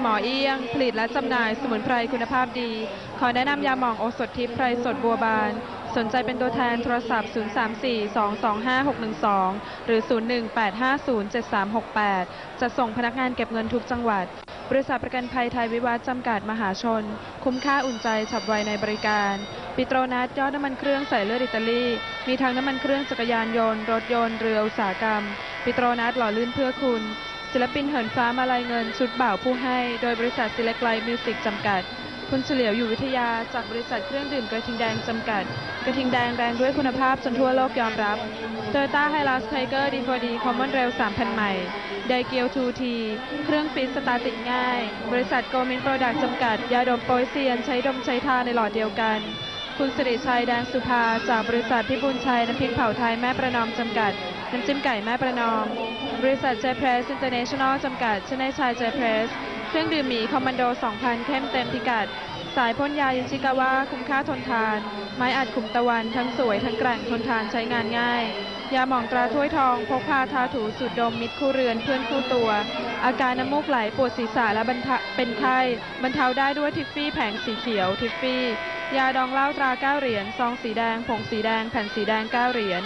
หมอเอี้ยง ผลิตและจำหน่ายสมุนไพรคุณภาพดี ขอแนะนำยาหม่องโอสถทิพย์ไพรสดบัวบาน สนใจเป็นตัวแทนโทรศัพท์ 034-225-612 หรือ 018507368 จะส่งพนักงานเก็บเงินทุกจังหวัด บริษัทประกันภัยไทยวิวัฒน์จำกัดมหาชน คุ้มค่าอุ่นใจฉับไวในบริการ ปิโตรนัทยอดน้ำมันเครื่องใส่เลือดอิตาลี มีทั้งน้ำมันเครื่องจักรยานยนต์ รถยนต์ เรืออุตสาหกรรม ปิโตรนัทหล่อลื่นเพื่อคุณ ศิลปินเหินฟ้ามาลายเงินชุดบ่าวผู้ให้ โดยบริษัท Select Life Music จำกัด คุณเฉลียวอยู่วิทยาจากบริษัทเครื่องดื่มกระทิงแดงจำกัด กระทิงแดงแรงด้วยคุณภาพจนทั่วโลกยอมรับ Toyota Hilux Tiger D4D Common Rail 3,000 ใหม่ไดเกียว 2T เครื่องฟิตสตาร์ติดง่าย บริษัทโกมินโปรดักต์จำกัด ยาดมโปยเซียน ใช้ดมใช้ทาในหลอดเดียวกัน คุณสิริชัยแดงสุภา จากบริษัทพิบูลชัยน้ำพริกเผาไทยแม่ประนอมจำกัด น้ำจิ้มไก่แม่ประนอม บริษัทเจเพรสอินเตอร์เนชั่นแนลจำกัดชนายชายเจเพรส เครื่องดื่มหมีคอมมานโด 2,000 เข้มเต็มพิกัด สายพ่นยายูชิกาวะคุ้มค่าทนทาน ไม้อัดขุมตะวันทั้งสวยทั้งแกร่งทนทานใช้งานง่าย ยาหมองตราถ้วยทอง พกพาทาถูสูดดมมิตรคู่เรือนเพื่อนคู่ตัว อาการน้ำมูกไหลปวดศีรษะและบรรทะเป็นไข้บรรเทาได้ด้วยทิฟฟี่แผงสีเขียวทิฟฟี่ ยาดองเหล้าตราเก้าเหรียญซองสีแดง ผงสีแดง แผ่นสีแดงเก้าเหรียญ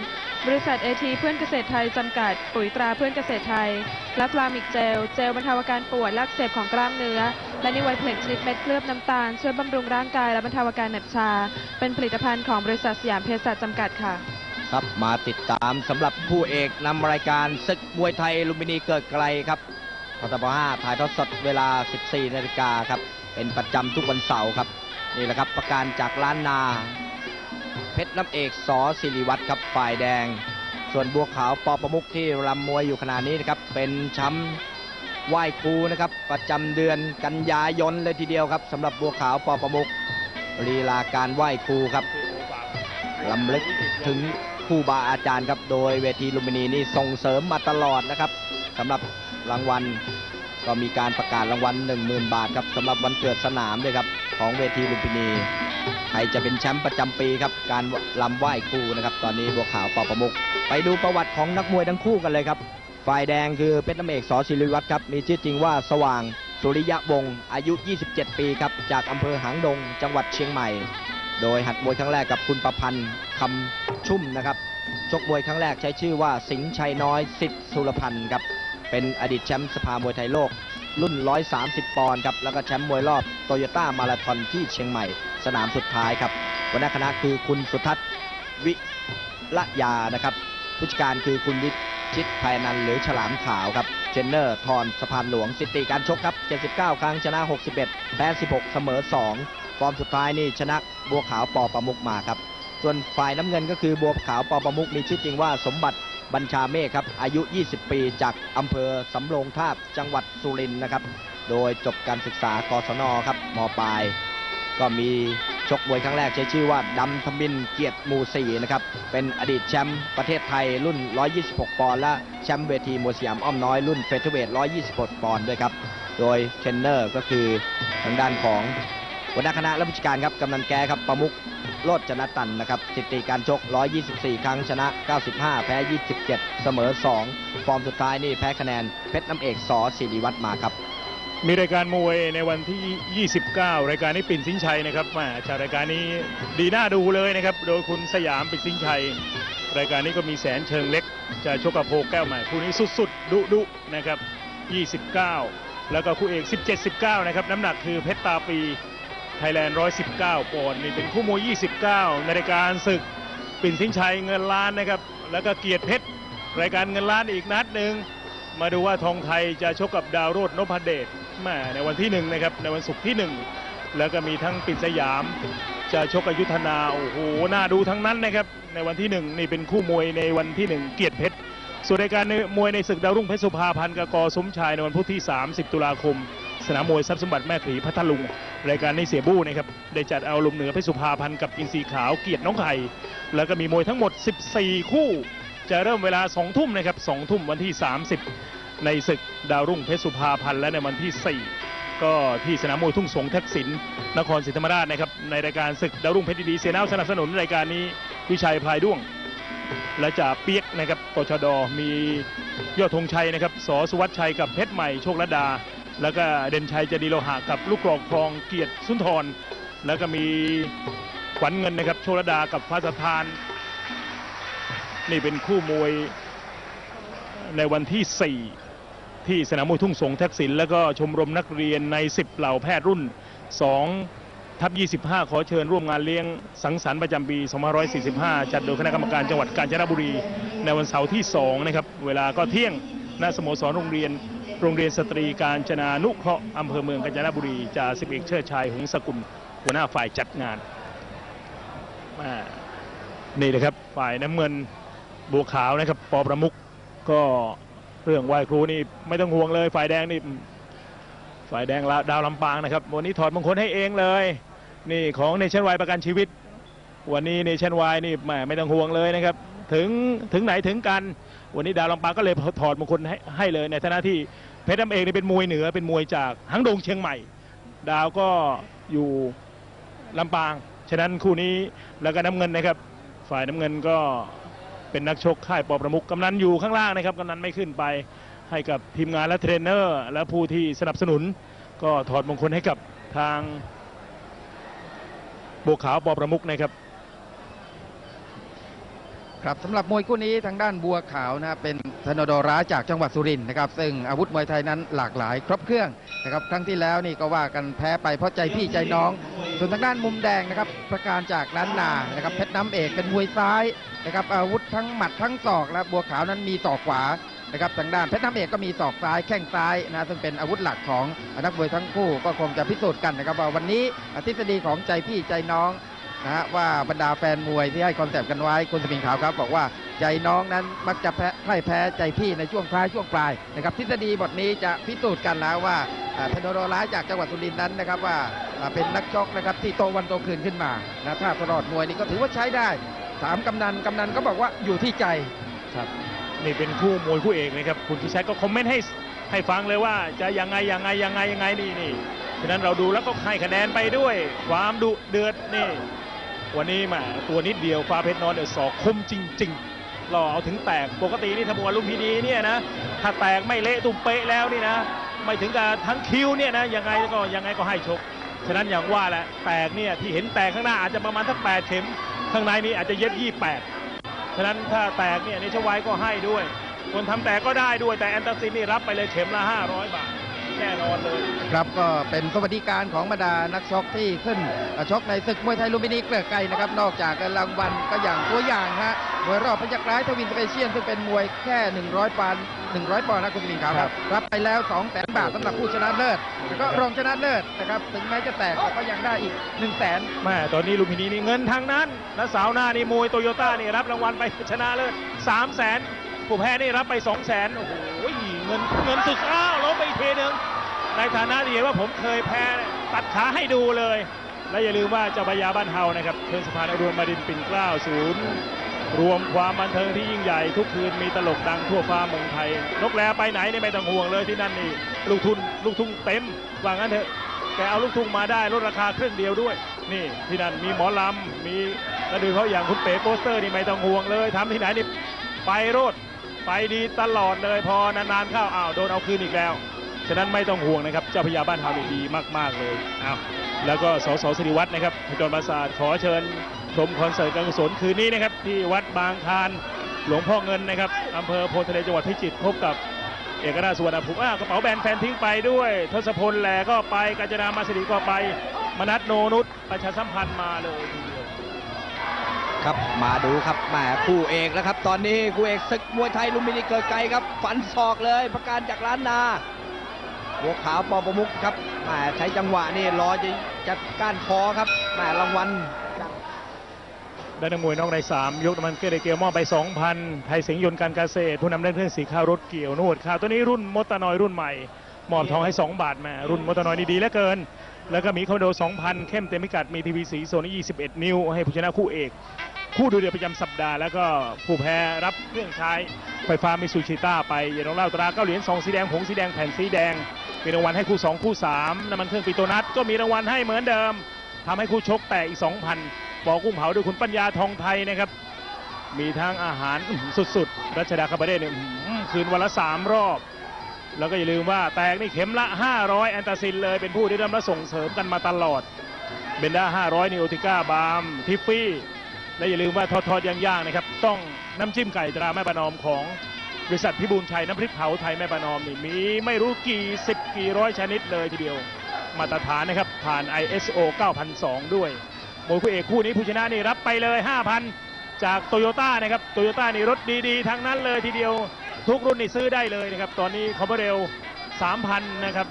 บริษัทเอทีเพื่อนเกษตรไทย จำกัด ปุ๋ยตราเพื่อนเกษตรไทย และฟลามิกเจล เจลบรรเทาอาการปวดลักเสบของกล้ามเนื้อ และนิไวเพล็กชนิดเม็ดเคลือบน้ำตาล ช่วยบำรุงร่างกายและบรรเทาอาการเหน็บชา เป็นผลิตภัณฑ์ของบริษัทสยามเภสัชจำกัดค่ะครับมาติดตามสำหรับผู้เอกนำรายการศึกมวยไทยลุมพินีเกิดไกลครับพทบ5ถ่ายทอดสดเวลา 14นาฬิกาครับ เป็นประจำทุกวันเสาร์ครับ นี่แหละครับประการจากล้านนา เพชรน้ำเอกสอศิริวัตรครับฝ่ายแดง ส่วนบัวขาวปอประมุกที่รำมวยอยู่ขณะนี้นะครับเป็นช้ำไหว้ครูนะครับ ประจำเดือนกันยายนเลยทีเดียวครับสำหรับบัวขาวปอประมุกลีลาการไหว้ครูครับลำลึกถึงครูบาอาจารย์ครับโดยเวทีลุมพินีนี่ส่งเสริมมาตลอดนะครับสำหรับรางวัลก็มีการประกาศรางวัล10,000 บาทครับสำหรับวันเกิดสนามด้วยครับ ของเวทีลุมพินีใครจะเป็นแชมป์ประจำปีครับ การลำไหว้ครูนะครับ ตอนนี้บัวขาวปอประมุกไปดูประวัติของนักมวยทั้งคู่กันเลยครับ ฝ่ายแดงคือเพชรน้ำเอกสอศิริวัตรครับ มีชื่อจริงว่าสว่างสุริยะวงศ์อายุ 27 ปีครับ จากอำเภอหางดง จังหวัดเชียงใหม่ โดยหัดมวยครั้งแรกกับคุณประพันธ์คำชุ่มนะครับ ชกมวยครั้งแรกใช้ชื่อว่าสิงห์ชัยน้อยสิทธิ์สุรพันธ์ครับ เป็นอดีตแชมป์สภามวยไทยโลก รุ่น 130 ปอนด์ครับ แล้วก็แชมป์มวยรอบโตโยต้ามาราธอนที่เชียงใหม่ สนามสุดท้ายครับหัวหน้าคณะคือคุณสุทัศน์วิละยานะครับผู้จัดการคือคุณวิชิตภัยนันหรือฉลามขาวครับเทรนเนอร์ทอนสะพานหลวงสิติการชกครับ 79 ครั้งชนะ 61 แพ้ 16 เสมอ 2 ฟอร์มสุดท้ายนี่ชนะบัวขาวปอประมุกมาครับ ส่วนฝ่ายน้ำเงินก็คือบัวขาวปอประมุกมีชื่อจริงว่าสมบัติ บัญชาเมฆครับอายุ 20 ปีจากอำเภอสำโรงทาบจังหวัดสุรินทร์นะครับ โดยจบการศึกษากศนครับมปลาย ก็มีชกมวยครั้งแรกใช้ชื่อว่าดำทมินเกียรติมูสีนะครับ เป็นอดีตแชมป์ประเทศไทยรุ่น 126 ปอนด์และแชมป์เวทีมวยสยามอ้อมน้อยรุ่นเฟเธอร์เวท126 ปอนด์ด้วยครับ โดยเทรนเนอร์ก็คือทางด้านของหัวหน้าคณะและผู้จัดการครับกำนันแกครับประมุก โลดจนตันนะครับสถิติการชก 124 ครั้งชนะ 95 แพ้ 27 เสมอ 2 ฟอร์มสุดท้ายนี่แพ้คะแนนเพชรน้ำเอกสอศิริวัตรมาครับ มีรายการมวยในวันที่ 29 รายการนี้ปิ่นสินชัยนะครับมาจากรายการนี้ดีน่าดูเลยนะครับโดยคุณสยามปิ่นสินชัย รายการนี้ก็มีแสนเชิงเล็ก จะชกกับโพแก้วใหม่คู่นี้สุดๆดุดุๆนะครับ 29 แล้วก็คู่เอก 17 19 นะครับน้ำหนักคือเพชรตาปี ไทยแลนด์ 119ปอนด์นี่เป็นคู่มวย 29 ในรายการศึก ปิ่นสินชัยเงินล้านนะครับ แล้วก็เกียรติเพชรรายการเงินล้านอีกนัดหนึ่งมาดูว่าทองไทยจะชกกับดาวโรดนพเดชแม่ในวันที่หนึ่งนะครับในวันศุกร์ที่หนึ่งแล้วก็มีทั้งปิดสยาม จะชกกับยุทธนาโอ้โหน่าดูทั้งนั้นนะครับในวันที่หนึ่งนี่เป็นคู่มวยในวันที่หนึ่งเกียรติเพชรส่วนรายการมวยในศึกดาวรุ่งเพชรสุภาพันธ์กับกอสมชายในวันพุธที่ 30 ตุลาคม สนามมวยทรัพย์สมบัติแม่ขีพัทลุง รายการในเสียบู้นะครับได้จัดเอาลมเหนือเพชรสุภาพันธ์กับอินทรีขาวเกียรติน้องไข่แล้วก็มีมวยทั้งหมด 14 คู่ จะเริ่มเวลา 2 ทุ่มนะครับ2ทุ่มวันที่ 30 ในศึกดาวรุ่งเพชรสุภาพันธ์และในวันที่ 4 ก็ที่สนามมวยทุ่งสงทักษิณนครศรีธรรมราชนะครับในรายการศึกดาวรุ่งเพชรดีเสียน้าสนับสนุนรายการนี้วิชัยพลายด้วงและจ่าเปียกนะครับตชดมียอดธงชัยนะครับสสุวัชชัยกับเพชรใหม่โชคระดา แล้วก็เด่นชัยเจดีโลหะกับลูกกรอกทองเกียรติสุนทร แล้วก็มีขวัญเงินนะครับ โชลดากับฟ้าสถาน นี่เป็นคู่มวยในวันที่ 4 ที่สนามมวยทุ่งสงทักษิณแล้วก็ชมรมนักเรียนใน 10 เหล่าแพทย์รุ่น 2 ทับ 25 ขอเชิญร่วมงานเลี้ยงสังสรรค์ประจำปี 2545 จัดโดยคณะกรรมการจังหวัดกาญจนบุรี ในวันเสาร์ที่ 2 นะครับ เวลาก็เที่ยงณสโมสรโรงเรียน โรงเรียนสตรีการจนานุเคราะห์อำเภอเมืองกาญจนบุรีจ่าสิบเอกเชิดชัยหงสกุลหัวหน้าฝ่ายจัดงานอ่านี่นะครับฝ่ายน้ำเงินบัวขาวนะครับปอประมุกก็เรื่องไหว้ครูนี่ไม่ต้องห่วงเลย ฝ่ายแดงนี่ฝ่ายแดงละดาวลำปางนะครับวันนี้ถอดมงคลให้เองเลย นี่ของเนชั่นวายประกันชีวิต วันนี้เนชั่นวายนี่แหมไม่ต้องห่วงเลยนะครับ ถึงถึงไหนถึงกัน วันนี้ดาวลำปางก็เลยถอดมงคลให้ให้เลยในฐานะที่เพชรน้ำเอกนี่เป็นมวยเหนือเป็นมวยจากหังดงเชียงใหม่ ดาวก็อยู่ลำปาง ฉะนั้นคู่นี้แล้วก็น้ำเงินนะครับ ฝ่ายน้ำเงินก็เป็นนักชกค่ายปอประมุกกำนันอยู่ข้างล่างนะครับกำนันไม่ขึ้นไปให้กับทีมงานและเทรนเนอร์ และผู้ที่สนับสนุน ก็ถอดมงคลให้กับทางบัวขาวปอประมุกนะครับ ครับสำหรับมวยคู่นี้ทางด้านบัวขาวนะเป็นธนดร้าจากจังหวัดสุรินทร์นะครับ ซึ่งอาวุธมวยไทยนั้นหลากหลายครบเครื่องนะครับครั้งที่แล้วนี่ก็ว่ากันแพ้ไปเพราะใจพี่ใจน้อง ส่วนทางด้านมุมแดงนะครับ ประการจากล้านนานะครับเพชรน้ำเอกเป็นมวยซ้ายนะครับอาวุธทั้งหมัดทั้งศอกและบัวขาวนั้นมีศอกขวานะครับทางด้านเพชรน้ำเอกก็มีศอกซ้ายแข้งซ้ายนะซึ่งเป็นอาวุธหลักของนักมวยทั้งคู่ก็คงจะพิสูจน์กันนะครับว่าวันนี้ทฤษฎีของใจพี่ใจน้อง นะฮะว่าบรรดาแฟนมวยที่ให้คอนเซปต์กันไว้คุณสมิงขาวครับบอกว่าใจน้องนั้นมักจะแพ้พ่แพ้ใจพี่ในช่วงท้ายช่วงปลายนะครับทฤษฎีบทนี้จะพิสูจน์กันแล้วว่าอ่าเทนโดรร้ายจากจังหวัดสุรินทร์นั้นนะครับว่าเป็นนักชกนะครับที่โตวันโตคืนขึ้นมานะถ้าตลอดมวยนี่ก็ถือว่าใช้ได้สามกำนันกำนันก็บอกว่าอยู่ที่ใจครับนี่เป็นคู่มวยคู่เอกนะครับคุณสุชัยก็คอมเมนต์ให้ให้ฟังเลยว่าจะยังไงยังไงยังไงยังไงนี่นี่ฉะนั้นเราดูแล้วก็ให้คะแนนไปด้วย ความดุเดือดนี่ วันนี้แหมาตัวนิดเดียวฟ้าเพชรนอนเนี่ยสอกคมจริงๆรอเอาถึงแตกปกตินี่ถ้ามวยลุมพินีเนี่ยนะถ้าแตกไม่เละตุ้มเป๊ะแล้วนี่นะไม่ถึงกับทั้งคิวเนี่ยนะยังไงก็ยังไงก็ให้ชกฉะนั้นอย่างว่าแหละแตกเนี่ยที่เห็นแตกข้างหน้าอาจจะประมาณสักแปดเข็ม ข้างในนี่อาจจะเย็บยี่แปดฉะนั้นถ้าแตกเนี่ยนิชวายก็ให้ด้วย คนทำแตกก็ได้ด้วยแต่แอนตาซินนี่รับไปเลยเข็มละ500บาท แน่นอนเลยครับก็เป็นสวัสดิการของบรรดานักชกที่ขึ้นชกในศึกมวยไทยลุมพินีเกลือไกลนะครับ นอกจากเงินรางวัลก็อย่างตัวอย่างฮะมวยรอบพยักร้ายทวินสเปเชียลซึ่งเป็นมวยแค่ 100ปอนด์100ปอนด์นะคุณสมิงขาวครับ รับไปแล้ว2 0 0 0 0 0บาทสำหรับผู้ชนะเลิศแล้วก็รองชนะเลิศนะครับถึงแม้จะแตกแต่ก็ยังได้อีก1 0 0 0 0แสนแม่ตอนนี้ลุมพินีนี่เงินทางนั้นและสาวหน้านี่มวยโตโยต้านี่รับรางวัลไปชนะเลิศ3 0 0 0 0 0ผู้แพ้นี่รับไป2 0 0 0 0 0โอ้โหเงินเงินศึกอ้าวล้มไปอีกทีหนึ่งในฐานะที่เห็นว่าผมเคยแพ้ตัดขาให้ดูเลย และอย่าลืมว่าเจ้าพระยาบ้านเฮานะครับเทิงสะพานอรุณมาดินปิ่นเกล้าศูนย์รวมความบันเทิงที่ยิ่งใหญ่ทุกคืนมีตลกดังทั่วฟ้าเมืองไทย นกแลไปไหนเนี่ยไม่ต้องห่วงเลยที่นั่นนี่ลูกทุนลูกทุ่งเต็มว่างั้นเถอะแกเอาลูกทุ่งมาได้ลดราคาครึ่งเดียวด้วย นี่ที่นั่นมีหมอลำมีและโดยเฉพาะอย่างคุณเป๋โปสเตอร์นี่ไม่ต้องห่วงเลยทำที่ไหนนี่ไปโรด ไปดีตลอดเลยพอนานๆเข้าอ้าวโดนเอาคืนอีกแล้ว ฉะนั้นไม่ต้องห่วงนะครับ เจ้าพญาบ้านเฮาดีมาก ๆ เลยอ้าวแล้วก็สสสิริวัฒน์นะครับขจรประสาทขอเชิญชมคอนเสิร์ตการกุศลคืนนี้นะครับ ที่วัดบางคานหลวงพ่อเงินนะครับอำเภอโพธิ์ทะเลจังหวัดพิจิตรพบกับเอกราชสุวรรณภูมิอ้ากระเป๋าแบนแฟนทิ้งไปด้วย ทศพลแหลก็ไปกาญจนามาสิริก็ไป มนัทโนนุชประชาสัมพันธ์มาเลย ครับ มาดูครับแหมคู่เอกแล้วครับ ตอนนี้คู่เอกศึกมวยไทยลุมพินีเกิดไกลครับ ฝันศอกเลยประการจากล้านนาบัวขาวปอประมุกครับแหมใช้จังหวะนี่รอจะจัดก้านคอครับแหมรางวัลได้นักมวยนอกใน3ยกน้ำมันเกลือเกียวมอบไป 2,000 ไทยสิงห์ยนต์การเกษตร ผู้นำเรื่องเครื่องสีข้าวรถเกี่ยวนวดข้าวตัวนี้รุ่นมอเตอร์นอยรุ่นใหม่ มอบทองให้ 2 บาทแหม่รุ่นมอเตอร์นอยนี่ดีเหลือเกิน แล้วก็มีคอมโด 2,000 เข้มเต็มพิกัดมีทีวีสีโซนี่21 นิ้ว ให้ผู้ชนะคู่เอก คู่ดูเดือดประจำสัปดาห์แล้วก็ผู้แพ้รับเครื่องใช้ไฟฟ้ามิซูชิต้าไปอย่าต้องเล่าตราเก้าเหรียญสองสีแดงผงสีแดงแผ่นสีแดงมีรางวัลให้คู่ 2 คู่ 3น้ำมันเครื่องปิโตนัทก็มีรางวัลให้เหมือนเดิมทำให้คู่ชกแตกอีก 2,000บอกกุ้งเผาโดยคุณปัญญาทองไทยนะครับ มีทั้งอาหารสุดๆ รัชดาคาบาเร่เนี่ยคืนวันละ 3 รอบ แล้วก็อย่าลืมว่าแตกนี่เข็มละ 500 แอนตาซินเลยเป็นผู้ที่นำและส่งเสริมกันมาตลอดเบนด้า500นิโอติก้าบามทิฟฟี่ และอย่าลืมว่าทอดทอดย่างๆนะครับ ต้องน้ำจิ้มไก่ตราแม่ประนอมของบริษัทพิบูลชัยน้ำพริกเผาไทยแม่ประนอมนี่มีไม่รู้กี่สิบกี่ร้อยชนิดเลยทีเดียว มาตรฐานนะครับ ผ่าน ISO 9002 ด้วยมวยคู่เอกคู่นี้ผู้ชนะนี่รับไปเลย 5,000 จากโตโยต้านะครับโตโยต้านี่รถดีๆทั้งนั้นเลยทีเดียว ทุกรุ่นนี่ซื้อได้เลยนะครับ ตอนนี้คอมเบเรล3,000 นะครับ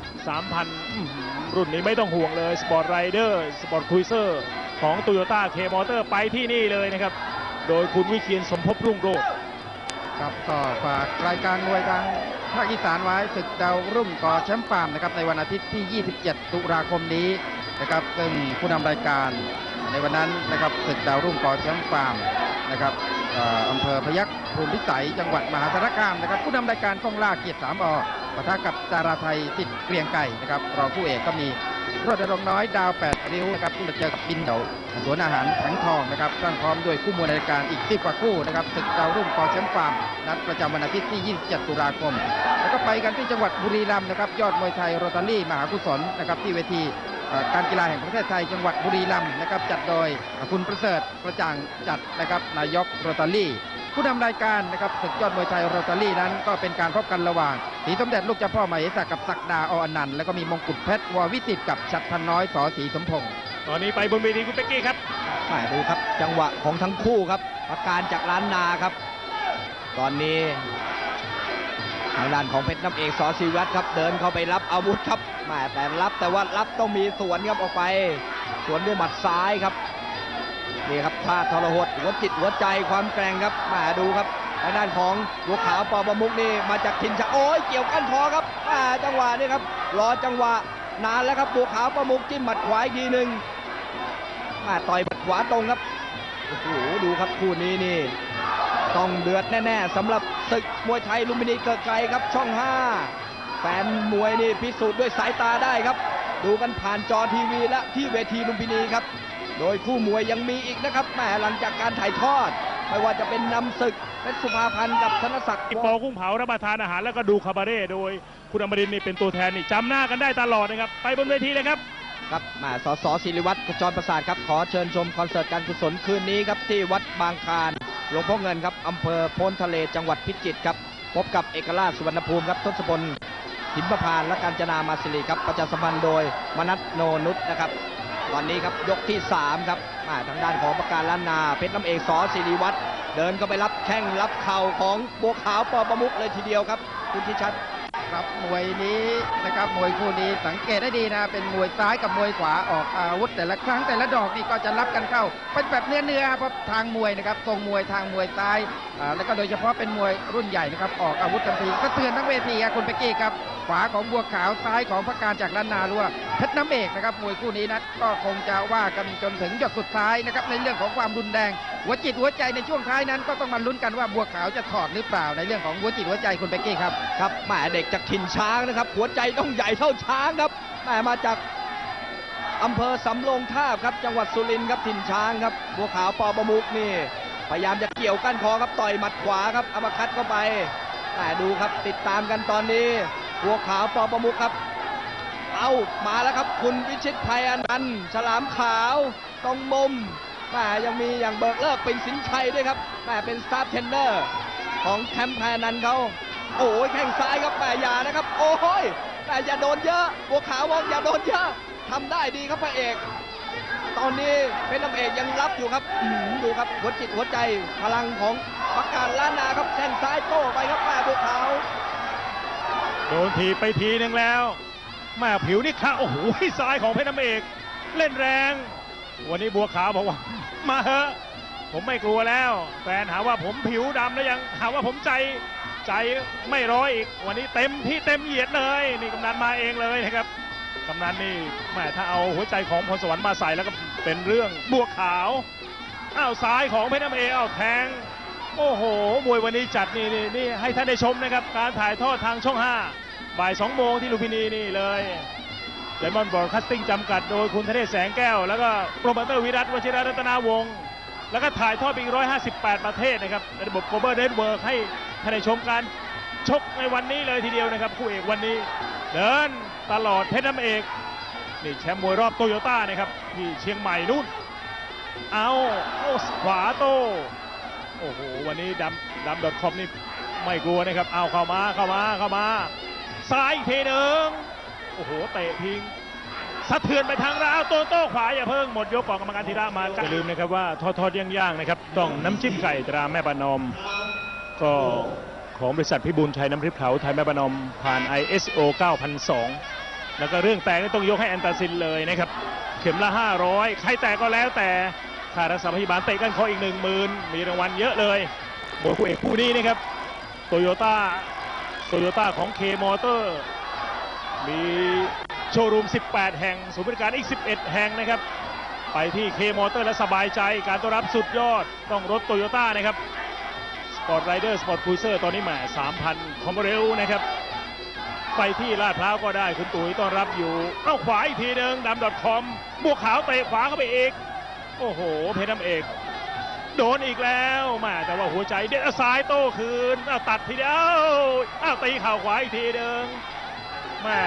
3,000 รุ่นนี้ไม่ต้องห่วงเลยสปอร์ตไรเดอร์สปอร์ตครูเซอร์ ของโตโยต้าเคมอเตอร์ไปที่นี่เลยนะครับ โดยคุณวิเชียนสมภพรุ่งโรจน์ครับก็ฝากรายการมวยทางภาคอีสานไว้ศึกดาวรุ่งก่อแชมป์ฟาร์มนะครับในวันอาทิตย์ที่ 27 ตุลาคมนี้นะครับซึ่งผู้นำรายการในวันนั้นนะครับศึกดาวรุ่งก่อแชมป์ฟาร์มนะครับอ่ออำเภอพยัคฆ์ภูมิพิสัยจังหวัดมหาสารคามนะครับ ผู้นำรายการกล้องล่าเกียรติสามอปะทะกับดาราไทยสิทธิเกรียงไก่นะครับรองผู้เอกก็มี รถดงน้อยดาว8ริ้วนะครับที่จอกับบินเดาสวนอาหารแผงทองนะครับสร้างพร้อมด้วยคู่มวยรายการอีก10กว่าคู่นะครับศึกดาวรุ่งกอแชมป์ฟาร์มนัดประจำวันอาทิตย์ที่ 27 ตุลาคม แล้วก็ไปกันที่จังหวัดบุรีรัมย์นะครับ ยอดมวยไทยโรตารี่มหากุศลนะครับที่เวทีการกีฬาแห่งประเทศไทยจังหวัดบุรีรัมย์นะครับจัดโดยคุณประเสริฐประจ่างจัดนะครับนายกโรตารี่ ผู้นำรายการนะครับศึกยอดมวยไทยโรตารี่นั้นก็เป็นการพบกันระหว่างสีสมเด็จลูกเจ้าพ่อมเหสักกับศักดาออนันต์แล้วก็มีมงกุฎเพชรววิจิตรกับชัดพันน้อยสอสีสมพงษ์ตอนนี้ไปบนเวทีคุณเป๊กกี้ครับแหม่ดูครับจังหวะของทั้งคู่ครับประการจากล้านนาครับ ตอนนี้ทางด้านของเพชรน้ำเอกสอศิวัตรครับ เดินเข้าไปรับอาวุธครับแหม่แต่รับแต่ว่ารับต้องมีสวนครับออกไป สวนด้วยหมัดซ้ายครับ นี่ครับท่าดทรหดหัวจิตหัวใจความแกร่งครับม่ดูครับทางด้านของบัวขาวปอประมุกนี่มาจากทินชาโอ้ยเกี่ยวก้นคอครับม่จังหวะนี้ครับรอจังหวะนานแล้วครับบัวขาวประมุกจิ้มหมัดขวาอีกทีหนึ่งมาต่อยบัดขวาตรงครับโอ้โหดูครับคู่นี้นี่ต้องเดือดแน่ๆสำหรับศึกมวยไทยลุมพินีเกิดไกลครับช่อง 5 แฟนมวยนี่พิสูจน์ด้วยสายตาได้ครับ ดูกันผ่านจอทีวีและที่เวทีลุมพินีครับ โดยคู่มวยยังมีอีกนะครับแหมหลังจากการถ่ายทอด ไม่ว่าจะเป็นนำศึกเพชรสุภาพันธ์กับธนศักดิ์ปอกุ้งเผารับประทานอาหารแล้วก็ดูคาบาเร่โดยคุณอมรินทร์นี่เป็นตัวแทนนี่จำหน้ากันได้ตลอดนะครับ ไปบนเวทีเลยครับครับมาสสศิริวัตรกจรประสาทครับขอเชิญชมคอนเสิร์ตการกุศลคืนนี้ครับที่วัดบางคลานหลวงพ่อเงินครับอำเภอโพนทะเลจังหวัดพิจิตรครับพบกับเอกราชสุวรรณภูมิครับทศพลหิมพพานต์และการจนามาสิริครับประชาสัมพันธ์โดยมนัทโนนุษนะครับ ตอนนี้ครับยกที่ 3 ครับมาทางด้านของประการล้านนา เพชรน้ำเอกสอศิริวัตรเดินเข้าไปรับแข้งรับเข่าของบัวขาวปอประมุกเลยทีเดียวครับ คุณทิชัดครับมวยนี้นะครับมวยคู่นี้สังเกตได้ดีนะ เป็นมวยซ้ายกับมวยขวาออกอาวุธ แต่ละครั้งแต่ละดอกนี่ก็จะรับกันเข้า เป็นแบบเนื้อเนื้อๆเพราะทางมวยนะครับทรงมวยทางมวยซ้ายแล้วก็โดยเฉพาะเป็นมวยรุ่นใหญ่นะครับออกอาวุธทันทีก็เตือนทั้งเวทีคุณเปกกี้ครับ ขวาของบัวขาวซ้ายของพระการจากล้านนาหรือว่าเพชรน้ำเอกนะครับมวยคู่นี้นะก็คงจะว่ากันจนถึงหยดสุดท้ายนะครับในเรื่องของความรุนแรงหัวจิตหัวใจในช่วงท้ายนั้นก็ต้องมาลุ้นกันว่าบัวขาวจะถอดหรือเปล่าในเรื่องของหัวจิตหัวใจคุณเป๊กกี้ครับครับแหมเด็กจากถิ่นช้างนะครับ หัวใจต้องใหญ่เท่าช้างครับแหมมาจากอำเภอสำโรงทาบครับจังหวัดสุรินทร์ครับถิ่นช้างครับบัวขาวปอประมุกนี่ พยายามจะเกี่ยวก้านคอครับต่อยหมัดขวาครับเอามาคัดเข้าไปแต่ดูครับติดตามกันตอนนี้ บัวขาวปอประมุกครับ เอามาแล้วครับ คุณวิชิตภัยอนันต์ฉลามขาวตรงมุมแหมยังมีอย่างเบิกเลิกเป็นสินชัยด้วยครับแหมเป็นสตาร์เทนเนอร์ของแคมป์ภัยอนันต์เขาโอ้ยแข้งซ้ายครับแปอยานะครับ โอ้ยแต่อย่าโดนเยอะบัวขาวบอกอย่าโดนเยอะทำได้ดีครับพระเอก ตอนนี้เพชรน้ำเอกยังรับอยู่ครับดูครับหัวจิตหัวใจพลังของประการล้านนาครับแข้งซ้ายโต้ไปครับแปบัวขาว โดนทีไปทีนึงแล้วแม่ผิวนี่ค่ะโอ้โหซ้ายของเพชรน้ำเอกเล่นแรง วันนี้บัวขาวบอกว่ามาเถอะผมไม่กลัวแล้ว แฟนหาว่าผมผิวดำแล้วยังหาว่าผมใจใจไม่ร้อยอีก วันนี้เต็มที่เต็มเหยียดเลย นี่กำนันมาเองเลยนะครับกำนันนี่แม่ถ้าเอาหัวใจของพรสวรรค์มาใส่แล้วก็เป็นเรื่องบัวขาวอ้าวซ้ายของเพชรน้ำเอกอ้าวแทง โอ้โหมวยวันนี้จัดนี่นี่นี่ให้ท่านได้ชมนะครับ การถ่ายทอดทางช่อง 5 บ่าย2โมงที่ลุมพินีนี่เลยเดมอนบอร์คัสติ้งจำกัดโดยคุณธเนศแสงแก้ว แล้วก็โปรโมเตอร์วิรัตวชิรรัตนาวงศ์แล้วก็ถ่ายทอดไปอีก 158 ประเทศนะครับในระบบ Global Network ให้ท่านได้ชมการชกในวันนี้เลยทีเดียวนะครับคู่เอกวันนี้ เดินตลอดเพชรน้ำเอกนี่แชมป์มวยรอบโตโยต้านะครับที่เชียงใหม่นู่นเอาโอ้ขวาโต โอ้โหวันนี้ดำดำดอทคอมนี่ไม่กลัวนะครับเอาเข้ามาเข้ามาเข้ามาซ้ายอีกทีหนึ่งโอ้โหเตะทิ้งสะเทือนไปทางราวโตโต้ขวาอย่าเพิ่งหมดยกของกรรมการธีระมาอย่าลืมนะครับว่าทอดทอดย่างๆนะครับต้องน้ำจิ้มไก่ตราแม่ประนอม ก็ของบริษัทพิบูลชัยน้ำพริกเผาไทยแม่ประนอมผ่าน ISO 9002 แล้วก็เรื่องแตกนี่ต้องยกให้แอนตาซินเลยนะครับ เข็มละ 500 ใครแตกก็แล้วแต่ ค่ารักษาพยาบาลเตะกันคออีก1 0,000มีรางวัลเยอะเลยมวยคู่เอกคู่นี้นะครับโตโยต้าโตโยต้าของ K Motor มีโชว์รูม 18 แห่งศูนย์บริการอีก 11 แห่งนะครับ ไปที่ K Motor และสบายใจ การต้อนรับสุดยอดต้องรถโตโยต้านะครับสปอร์ตไรเดอร์สปอร์ตคูเซอร์ตอนนี้แหม3,000 คอมเร็วนะครับ ไปที่ลาดพร้าวก็ได้คุณตุ๋ยต้อนรับอยู่ เอ้าขวาอีกทีหนึ่งดำดอทคอมบวกขาวเตะขวาเข้าไปอีก โอ้โห เพชรน้ำเอก โดนอีกแล้วแมาแต่ว่าหัวใจเด็ดซ้ายโต้คืนเอาตัดทีเดียวอ้าวตีข่าวขวาอีกทีหนึ่งแม่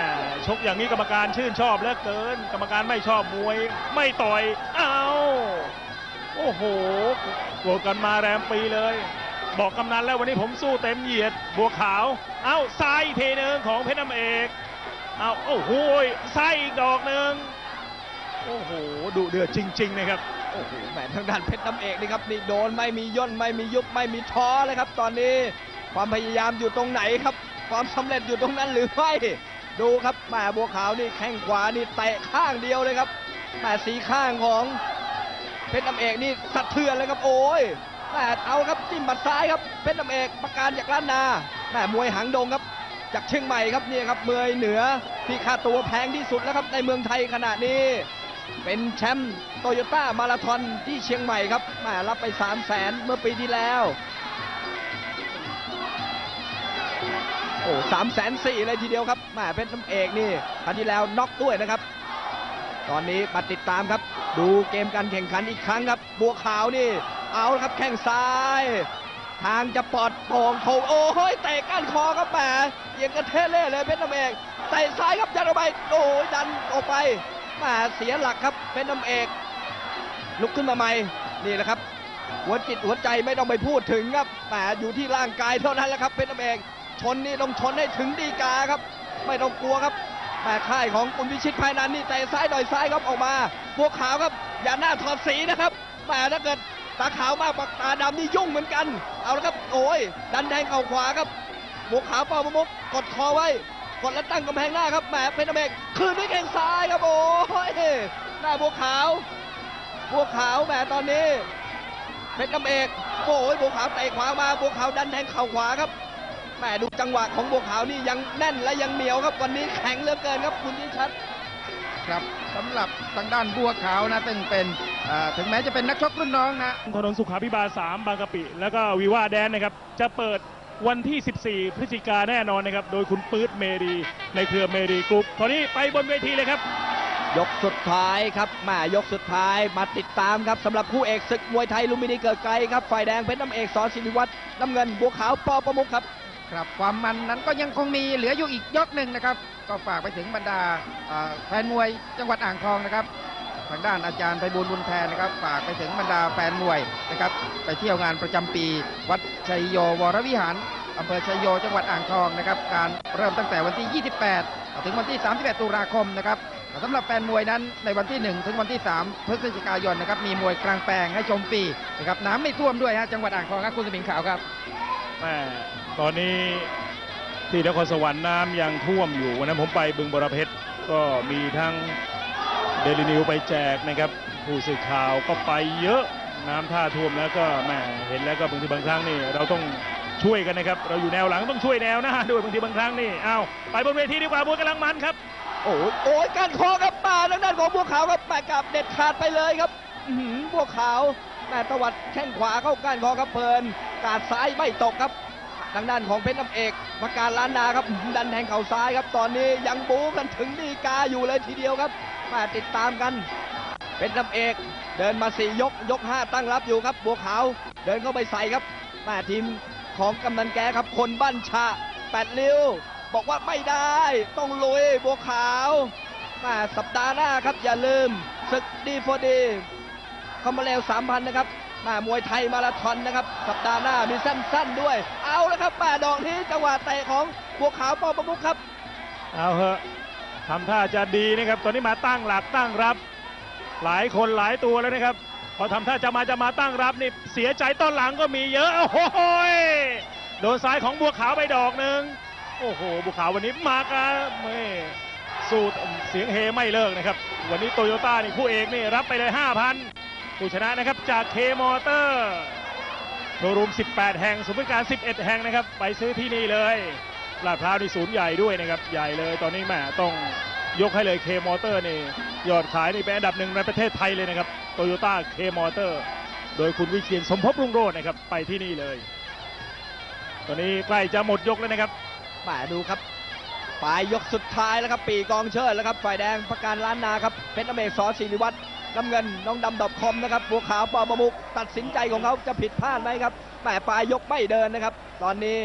ชกอย่างนี้กรรมการชื่นชอบเหลือเกิน กรรมการไม่ชอบมวย ไม่ต่อยอ้าวโอ้โหโกรธกันมาแรมปีเลย บอกกำนันแล้ววันนี้ผมสู้เต็มเหยียดบัวขาว เอ้าซ้ายอีกทีหนึ่งของเพชรน้ำเอกเอาโอ้โหยไส้อีกดอกหนึ่งโอ้โหดุเดือดจริง ๆ นะครับ อ้โหแหมทางด้านเพชรน้ำเอกนี่ครับนี่โดนไม่มีย่นไม่มียุบไม่มีท้อเลยครับ ตอนนี้ความพยายามอยู่ตรงไหนครับ ความสำเร็จอยู่ตรงนั้นหรือไม่ดูครับแหมบัวขาวนี่แข้งขวานี่เตะข้างเดียวเลยครับแหมสีข้างของเพชรน้ำเอกนี่สะเทือนเลยครับโอ้ยแหมเอาครับจิ้มบัดซ้ายครับเพชรน้ำเอกประการจากล้านนาแหมมวยหางดงครับจากเชียงใหม่ครับนี่ครับเมือเหนือที่ค่าตัวแพงที่สุดแล้วครับในเมืองไทยขณะนี้ เป็นแชมป์โตโยต้ามาราธอนที่เชียงใหม่ครับแมารับไป3 0 0แสนเมื่อปีที่แล้ว โอ้สามแสนสี่เลยทีเดียวครับแมาเป็นน้ำเอกนี่ครั้งที่แล้วน็อกด้วยนะครับ ตอนนี้มาติดตามครับ ดูเกมการแข่งขันอีกครั้งครับ บัวขาวนี่ เอาละครับแข้งซ้าย ทางจะปลอดโปร่งโถงโอ้ยเตะก้านคอครับแหมเอียงกระเทเล่เลยเพชรน้ำเอกเตะซ้ายครับยัดออกไปโอ้ยดันออกไป แหมเสียหลักครับเพชรน้ำเอก ลุกขึ้นมาใหม่นี่แหละครับ หัวจิตหัวใจไม่ต้องไปพูดถึงครับแหมอยู่ที่ร่างกายเท่านั้นแหละครับเพชรน้ำเอกชนนี่ต้องชนให้ถึงดีกาครับ ไม่ต้องกลัวครับแหมค่ายของคุณวิชิตภายนันนี่เตะซ้ายต่อยซ้ายครับออกมาบัวขาวครับ อย่าหน้าถอดสีนะครับแหมถ้าเกิดตาขาวมากปากตาดำนี่ยุ่งเหมือนกัน เอาละครับ โอ้ย ดันแทงเข่าขวาครับบัวขาวเป่าประมุกกดคอไว้ กดแล้วตั้งกำแพงหน้าครับแหมเพชรน้ำเอกคืนด้วยแข้งซ้ายครับโอ้ยหน้าบัวขาวบัวขาวแหมตอนนี้เพชรน้ำเอกโอ้ยบัวขาวเตะขวามาบัวขาวดันแทงเข่าขวาครับแหมดูจังหวะของบัวขาวนี่ยังแน่นและยังเหนียวครับวันนี้แข็งเหลือเกินครับคุณยิ่งชัดครับสำหรับทางด้านบัวขาวนะซึ่งเป็นอ่าถึงแม้จะเป็นนักชกรุ่นน้องนะถนนสุขาพิบาล3บางกะปิ แล้วก็วิว่าแดนนะครับ จะเปิด วันที่ 14 พฤศจิกาแน่นอนนะครับ โดยคุณปื๊ดเมรีในเครือเมรีกรุ๊ปตอนนี้ไปบนเวทีเลยครับ ยกสุดท้ายครับแหมายกสุดท้ายมาติดตามครับสำหรับคู่เอกศึกมวยไทยลุมพินีเกิดไกลครับ ฝ่ายแดงเพชรน้ำเอกสอนศิริวัฒน์น้ำเงินบัวขาวปอประมุขครับ ครับความมันนั้นก็ยังคงมีเหลืออยู่อีกยกหนึ่งนะครับ ก็ฝากไปถึงบรรดาอ่าแฟนมวยจังหวัดอ่างทองนะครับ ทางด้านอาจารย์ไพบูลบุญแทนนะครับฝากไปถึงบรรดาแฟนมวยนะครับไปเที่ยวงานประจำปี วัดชัยโยวรวิหารอำเภอชัยโยจังหวัดอ่างทองนะครับการเริ่มตั้งแต่วันที่ 28 ถึงวันที่ 31 ตุลาคมนะครับสำหรับแฟนมวยนั้นในวันที่ 1 ถึงวันที่ 3 พฤศจิกายนนะครับมีมวยกลางแปลงให้ชมฟรีนะครับน้ำไม่ท่วมด้วยฮะจังหวัดอ่างทองครับคุณสมิงขาวครับแม่ตอนนี้ที่นครสวรรค์น้ำยังท่วมอยู่วันนั้นผมไปบึงบรเพชรก็มีทั้ง เดลินิวไปแจกนะครับ ผู้สื่อข่าวก็ไปเยอะน้ำท่าท่วมแล้วก็แม่เห็นแล้วก็บางทีบางครั้งนี่เราต้องช่วยกันนะครับ เราอยู่แนวหลังต้องช่วยแนวหน้าด้วยบางทีบางครั้งนี่เอาไปบนเวทีดีกว่าบัวกำลังมันครับ โอ้ยโอ้ยการคอครับมาทางด้านของบัวขาวครับแปะกับเด็ดขาดไปเลยครับบัวขาวแม่ตวัดแข้งขวาเข้าก้านคอครับเพลินกาดซ้ายไม่ตกครับ ทางด้านของเพชรน้ำเอกประการล้านนาครับดันแทงเข่าซ้ายครับ ตอนนี้ยังบู๊กันถึงดีกาอยู่เลยทีเดียวครับ มาติดตามกันเพชรน้ำเอกเดินมาสี่ยกยกห้าตั้งรับอยู่ครับ บัวขาวเดินเข้าไปใส่ครับแม่ทีมของกำนันแกครับคนบ้านชาแปดริ้ว บอกว่าไม่ได้ ต้องลุยบัวขาวมาสัปดาห์หน้าครับอย่าลืมศึกดีโฟดีคอมมาเรลสามพันนะครับมามวยไทยมาราธอนนะครับ สัปดาห์หน้ามีสั้น ๆ ด้วย เอาแล้วครับป่าดอกนี้จังหวะเตะของบัวขาวปอประมุขครับ เอาเหอะ ทำท่าจะดีนะครับ ตอนนี้มาตั้งหลักตั้งรับ หลายคนหลายตัวแล้วนะครับ พอทำท่าจะมาจะมาตั้งรับนี่เสียใจต้นหลังก็มีเยอะ โอ้โหยโดนซ้ายของบัวขาวไปดอกหนึ่งโอ้โห บัวขาววันนี้มากันไม่สู้เสียงเฮไม่เลิกนะครับ วันนี้โตโยต้านี่คู่เอกนี่รับไปเลย 5,000ผู้ชนะนะครับจากเคมอเตอร์โชว์รูม 18 แห่งศูนย์บริการ 11 แห่งนะครับ ไปซื้อที่นี่เลย ลาดพร้าวนี่ศูนย์ใหญ่ด้วยนะครับใหญ่เลยตอนนี้แหมต้องยกให้เลยเคมอเตอร์นี่ยอดขายนี่เป็นอันดับหนึ่งในประเทศไทยเลยนะครับโตโยต้าเคมอเตอร์โดยคุณวิเชียนสมภพรุ่งโรจน์นะครับไปที่นี่เลย ตอนนี้ใกล้จะหมดยกแล้วนะครับมาดูครับปลายยกสุดท้ายแล้วครับ ปีกองเชิดแล้วครับฝ่ายแดงประการล้านนาครับเพชรอเมกสอศิริวัตรน้ำเงินน้องดำดอบคอมนะครับบัวขาวปอประมุกตัดสินใจของเขาจะผิดพลาดไหมครับแหมปลายยกไม่เดินนะครับ ตอนนี้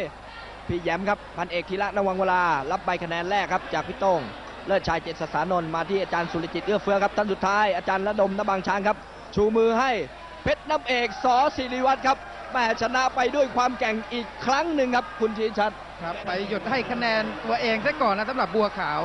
พี่แย้มครับพันเอกธีระนวังเวลา รับใบคะแนนแรกครับจากพี่โต้งเลิศชายเจษสานนท์มาที่อาจารย์สุริจิตเอื้อเฟื้อครับท่านสุดท้ายอาจารย์ระดมนบางช้างครับ ชูมือให้เพชรน้ำเอกสอศิริวัตรครับแหมชนะไปด้วยความแก่งอีกครั้งหนึ่งครับคุณชีชัดครับไปหยุดให้คะแนนตัวเองซะก่อนนะสำหรับบัวขาว